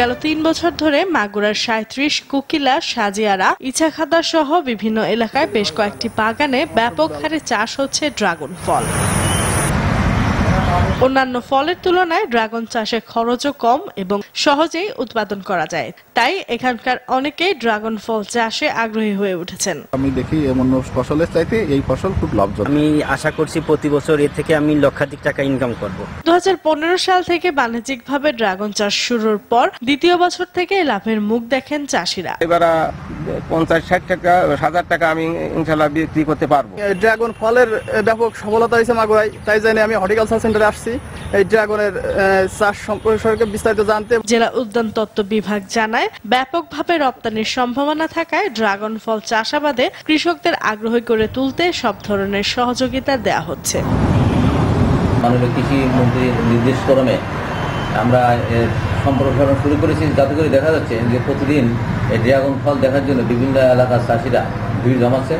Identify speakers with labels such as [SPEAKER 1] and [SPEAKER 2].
[SPEAKER 1] গেল তিন বছর ধরে মাগুরার সাঁত্রিশ কুকিলা, সাজিয়ারা ইছাখাদা সহ বিভিন্ন এলাকায় বেশ কয়েকটি বাগানে ব্যাপক হারে চাষ হচ্ছে ড্রাগন ফল। অন্যান্য ফলের তুলনায় ড্রাগন চাষে খরচও কম এবং সহজেই উৎপাদন করা যায়। তাই এখানকার অনেকেই ড্রাগন ফল চাষে আগ্রহী হয়ে উঠেছেন।
[SPEAKER 2] আমি দেখি এমন ফসলের চাইতে এই ফসল খুব লাভজনক।
[SPEAKER 3] আমি আশা করছি প্রতি বছর এর থেকে আমি লক্ষাধিক টাকা ইনকাম করব।
[SPEAKER 1] দু সাল থেকে বাণিজ্যিকভাবে ড্রাগন চাষ শুরুর পর দ্বিতীয় বছর থেকে লাভের মুখ দেখেন চাষিরা।
[SPEAKER 4] এবার পঞ্চাশ ষাট টাকা হাজার টাকা আমি ইনশাল্লাহ বিক্রি করতে পারব।
[SPEAKER 5] ড্রাগন ফলের ব্যাপক সফলতা হয়েছে মাগুরায় তাই জানি আমি হর্টিকালচার সেন্টারে আসছি। এই ড্রাগনের চাষ সম্পর্কে বিস্তারিত জানতে
[SPEAKER 1] জেলা উদ্যান তত্ত্ব বিভাগ জানায় ব্যাপকভাবে রপ্তানির সম্ভাবনা থাকায় ড্রাগন ফল চাষাবাদে কৃষকদের আগ্রহী করে তুলতে সব ধরনের সহযোগিতা দেয়া হচ্ছে।
[SPEAKER 6] মাননীয় কৃষি মন্ত্রীর নির্দেশ ক্রমে আমরা সম্প্রসারণ শুরু করেছি। যাতে করে দেখা যাচ্ছে যে প্রতিদিন ড্রাগন ফল দেখার জন্য বিভিন্ন এলাকার চাষিরা ভিড় জমাচ্ছে।